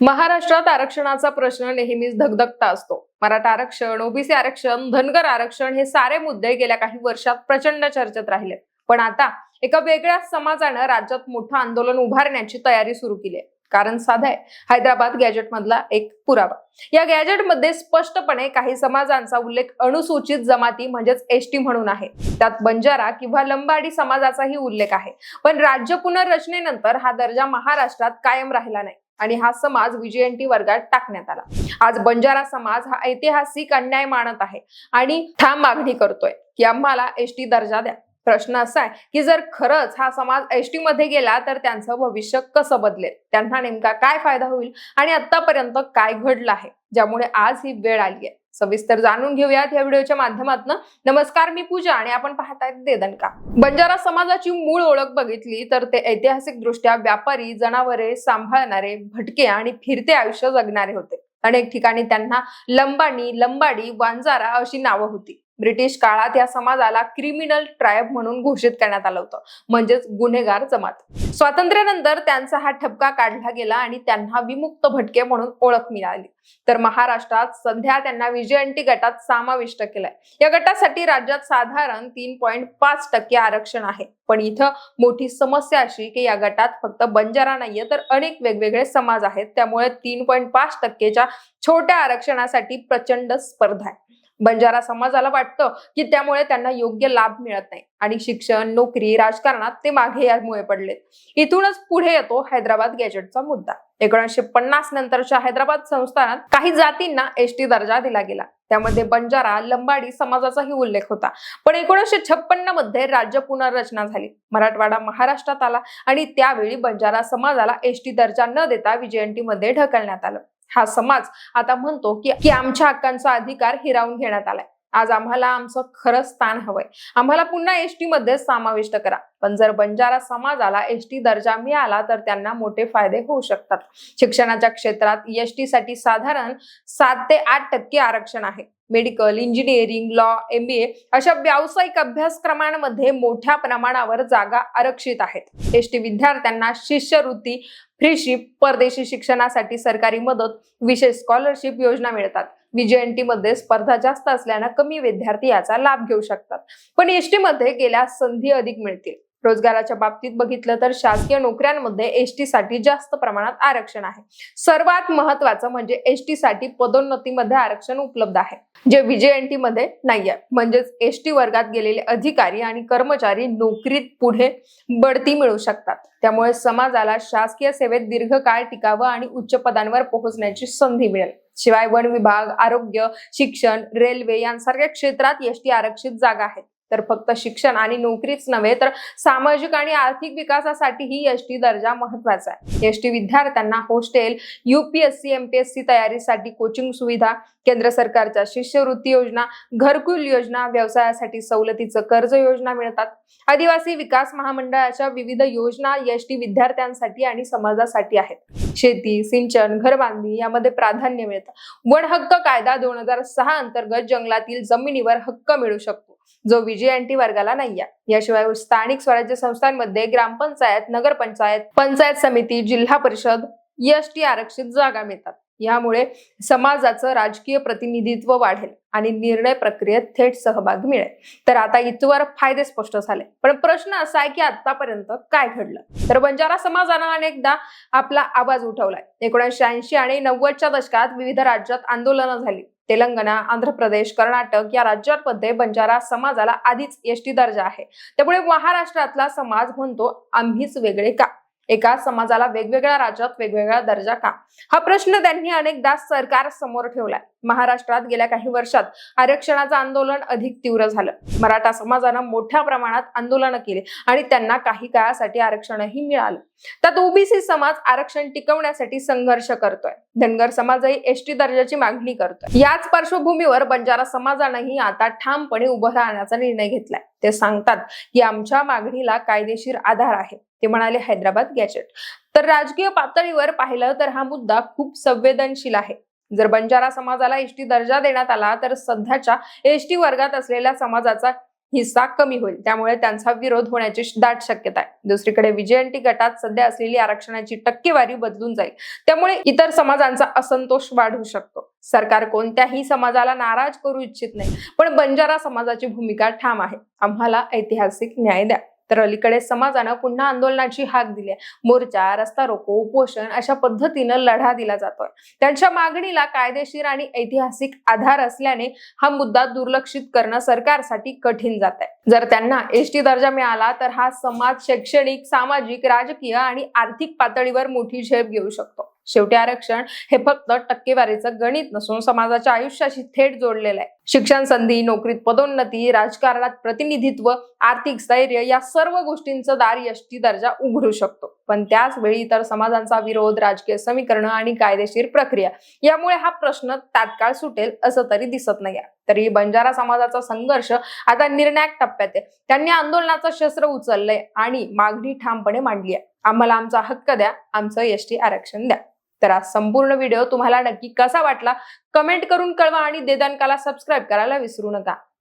महाराष्ट्रात आरक्षणाचा प्रश्न नेहमीच धगधगता असतो. मराठा आरक्षण ओबीसी आरक्षण धनगर आरक्षण हे सारे मुद्दे गेल्या काही वर्षात प्रचंड चर्चेत राहिले. पण आता एका वेगळ्याच समाजानं राज्यात मोठं आंदोलन उभारण्याची तयारी सुरू केली आहे. कारण साधा आहे हैदराबाद गॅजेट मधला एक पुरावा. या गॅजेटमध्ये स्पष्टपणे काही समाजांचा उल्लेख अनुसूचित जमाती म्हणजेच एसटी म्हणून आहे. त्यात बंजारा किंवा लंबाडी समाजाचाही उल्लेख आहे. पण राज्य पुनर्रचनेनंतर हा दर्जा महाराष्ट्रात कायम राहिला नाही. आणि हा समाज विजयंती वर्गात टाकण्यात आला. आज बंजारा समाज हा ऐतिहासिक अन्याय मानत आहे. आणि ठाम मागणी करतोय की आम्हाला एसटी दर्जा द्या. प्रश्न असा आहे की जर खरंच हा समाज एसटी मध्ये गेला तर त्यांचं भविष्य कसं बदलेल? त्यांना नेमका काय फायदा होईल? आणि आतापर्यंत काय घडलं आहे? ज्यामुळे आज ही वेळ आली आहे. सविस्तर जाणून घेऊयात या व्हिडिओच्या माध्यमातून. नमस्कार मी पूजा आणि आपण पाहतायत देदनका बंजारा समाजाची मूळ ओळख बघितली तर ते ऐतिहासिक दृष्ट्या व्यापारी जनावरे सांभाळणारे भटके आणि फिरते आयुष्य जगणारे होते. अनेक ठिकाणी त्यांना लंबाणी लंबाडी वांजारा अशी नावं होती. ब्रिटिश काळात या समाजाला क्रिमिनल ट्रायब म्हणून घोषित करण्यात आलं होतं. म्हणजेच गुन्हेगार जमात. स्वातंत्र्यानंतर त्यांचा हा ठपका काढला गेला आणि त्यांना विमुक्त भटके म्हणून ओळख मिळाली. तर महाराष्ट्रात सध्या त्यांना विजयंती गटात समाविष्ट केलाय. या गटासाठी राज्यात साधारण तीन पॉईंट पाच टक्के आरक्षण आहे. पण इथं मोठी समस्या अशी की या गटात फक्त बंजारा नाहीये तर अनेक वेगवेगळे समाज आहेत. त्यामुळे तीन पॉईंट पाच टक्केच्या छोट्या आरक्षणासाठी प्रचंड स्पर्धा आहे. बंजारा समाजाला वाटतं की त्यामुळे त्यांना योग्य लाभ मिळत नाही. आणि शिक्षण नोकरी राजकारणात ते मागे यामुळे पडलेत. इथूनच पुढे येतो हैदराबाद गॅजेटचा मुद्दा. एकोणीसशे पन्नास नंतरच्या हैदराबाद संस्थानात काही जातींना एसटी दर्जा दिला गेला. त्यामध्ये बंजारा लंबाडी समाजाचाही उल्लेख होता. पण एकोणीसशे छप्पन्नमध्ये राज्य पुनर्रचना झाली. मराठवाडा महाराष्ट्रात आला आणि त्यावेळी बंजारा समाजाला एसटी दर्जा न देता विजयंतीमध्ये ढकलण्यात आलं. हा समाज आता म्हणतो की आमच्या हक्कांचा अधिकार हिरावून घेण्यात आलाय. आज आम्हाला आमचं खरं स्थान हवंय. आम्हाला पुन्हा एसटी मध्ये समाविष्ट करा. पण जर बंजारा समाजाला एसटी दर्जा मिळाला तर त्यांना मोठे फायदे होऊ शकतात. शिक्षणाच्या क्षेत्रात एसटी साठी साधारण सात ते आठ टक्के आरक्षण आहे. मेडिकल इंजिनिअरिंग लॉ एमबीए अशा व्यावसायिक अभ्यासक्रमांमध्ये मोठ्या प्रमाणावर जागा आरक्षित आहेत. एसटी विद्यार्थ्यांना शिष्यवृत्ती फ्रीशिप परदेशी शिक्षणासाठी सरकारी मदत विशेष स्कॉलरशिप योजना मिळतात. विजयंतीमध्ये स्पर्धा जास्त असल्यानं कमी विद्यार्थी याचा लाभ घेऊ शकतात. पण एसटी मध्ये गेल्या संधी अधिक मिळतील. रोजगाराच्या बाबतीत बघितलं तर शासकीय नोकऱ्यांमध्ये एसटी साठी जास्त प्रमाणात आरक्षण आहे. सर्वात महत्वाचं म्हणजे एसटी साठी पदोन्नतीमध्ये आरक्षण उपलब्ध आहे. जे विजयंती मध्ये नाहीये. म्हणजेच एसटी वर्गात गेलेले अधिकारी आणि कर्मचारी नोकरीत पुढे बढती मिळू शकतात. त्यामुळे समाजाला शासकीय सेवेत दीर्घकाळ टिकावं आणि उच्च पदांवर पोहोचण्याची संधी मिळेल. शिवाय वन विभाग आरोग्य शिक्षण रेल्वे यांसारख्या क्षेत्रात एसटी आरक्षित जागा आहेत. तर फक्त शिक्षण आणि नोकरीच नव्हे तर सामाजिक आणि आर्थिक विकासासाठीही एसटी दर्जा महत्त्वाचा आहे. एसटी विद्यार्थ्यांना हॉस्टेल युपीएससी एमपीएससी तयारीसाठी कोचिंग सुविधा केंद्र सरकारच्या शिष्यवृत्ती योजना घरकुल योजना व्यवसायासाठी सवलतीचं कर्ज योजना मिळतात. आदिवासी विकास महामंडळाच्या विविध योजना एसटी विद्यार्थ्यांसाठी आणि समाजासाठी आहेत. शेती सिंचन घरबांधणी यामध्ये प्राधान्य मिळतं. वन हक्क कायदा दोन हजार सहा अंतर्गत जंगलातील जमिनीवर हक्क मिळू शकतो. जो विजय विजयंती वर्गाला नाही आहे याशिवाय स्थानिक स्वराज्य संस्थांमध्ये ग्रामपंचायत नगरपंचायत पंचायत समिती जिल्हा परिषद एसटी आरक्षित जागा मिळतात. यामुळे समाजाचं राजकीय प्रतिनिधित्व वाढेल आणि निर्णय प्रक्रियेत थेट सहभाग मिळेल. तर आता इथवर फायदे स्पष्ट झाले. पण प्रश्न असा आहे की आतापर्यंत काय घडलं? तर बंजारा समाजानं अनेकदा आपला आवाज उठवलाय. एकोणीसशे ऐंशी आणि नव्वदच्या दशकात विविध राज्यात आंदोलनं झाली. तेलंगणा आंध्र प्रदेश कर्नाटक या राज्यांमध्ये बंजारा समाजाला आधीच एसटी दर्जा आहे. त्यामुळे महाराष्ट्रातला समाज म्हणतो आम्हीच वेगळे का? एका समाजाला वेगवेगळ्या राज्यात वेगवेगळा दर्जा का? हा प्रश्न त्यांनी अनेकदा सरकार समोर ठेवलाय. महाराष्ट्रात गेल्या काही वर्षात आरक्षणाचं आंदोलन अधिक तीव्र झालं. मराठा समाजानं मोठ्या प्रमाणात आंदोलनं केली आणि त्यांना काही काळासाठी आरक्षणही मिळालं. त्यात ओबीसी समाज आरक्षण टिकवण्यासाठी संघर्ष करतोय. धनगर समाजही एसटी दर्जाची मागणी करतोय. याच पार्श्वभूमीवर बंजारा समाजानंही आता ठामपणे उभं राहण्याचा निर्णय घेतलाय. ते सांगतात की आमच्या मागणीला कायदेशीर आधार आहे. ते म्हणाले हैदराबाद गॅजेट तर राजकीय पातळीवर पाहिलं तर हा मुद्दा खूप संवेदनशील आहे. जर बंजारा समाजाला एसटी दर्जा देण्यात आला तर सध्याच्या एसटी वर्गात असलेल्या समाजाचा हिस्सा कमी होईल. त्यामुळे त्यांचा विरोध होण्याची दाट शक्यता आहे. दुसरीकडे विजयंती गटात सध्या असलेली आरक्षणाची टक्केवारी बदलून जाईल. त्यामुळे इतर समाजांचा असंतोष वाढू शकतो. सरकार कोणत्याही समाजाला नाराज करू इच्छित नाही पण बंजारा समाजाची भूमिका ठाम आहे. आम्हाला ऐतिहासिक न्याय द्या. तर अलीकडे समाजानं पुन्हा आंदोलनाची हाक दिली आहे. मोर्चा रस्ता रोको उपोषण अशा पद्धतीनं लढा दिला जातोय. त्यांच्या मागणीला कायदेशीर आणि ऐतिहासिक आधार असल्याने हा मुद्दा दुर्लक्षित करणं सरकारसाठी कठीण जात आहे जर त्यांना एसटी दर्जा मिळाला तर हा समाज शैक्षणिक सामाजिक राजकीय आणि आर्थिक पातळीवर मोठी झेप घेऊ शकतो. शेवटी आरक्षण हे फक्त टक्केवारीचं गणित नसून समाजाच्या आयुष्याशी थेट जोडलेलं आहे. शिक्षण संधी नोकरीत पदोन्नती राजकारणात प्रतिनिधित्व आर्थिक स्थैर्य या सर्व गोष्टींचं दार यष्टी दर्जा उघडू शकतो. पण त्याच वेळी इतर समाजांचा विरोध राजकीय समीकरण आणि कायदेशीर प्रक्रिया यामुळे हा प्रश्न तात्काळ सुटेल असं तरी दिसत नाही. तरी बंजारा समाजाचा संघर्ष आता निर्णायक टप्प्यात आहे. त्यांनी आंदोलनाचं शस्त्र उचललंय आणि मागणी ठामपणे मांडली आहे. आम्हाला आमचा हक्क द्या आमचं एसटी आरक्षण द्या. तर आज संपूर्ण व्हिडिओ तुम्हाला नक्की कसा वाटला? कमेंट करून कळवा आणि देदानकाला सबस्क्राईब करायला विसरू नका.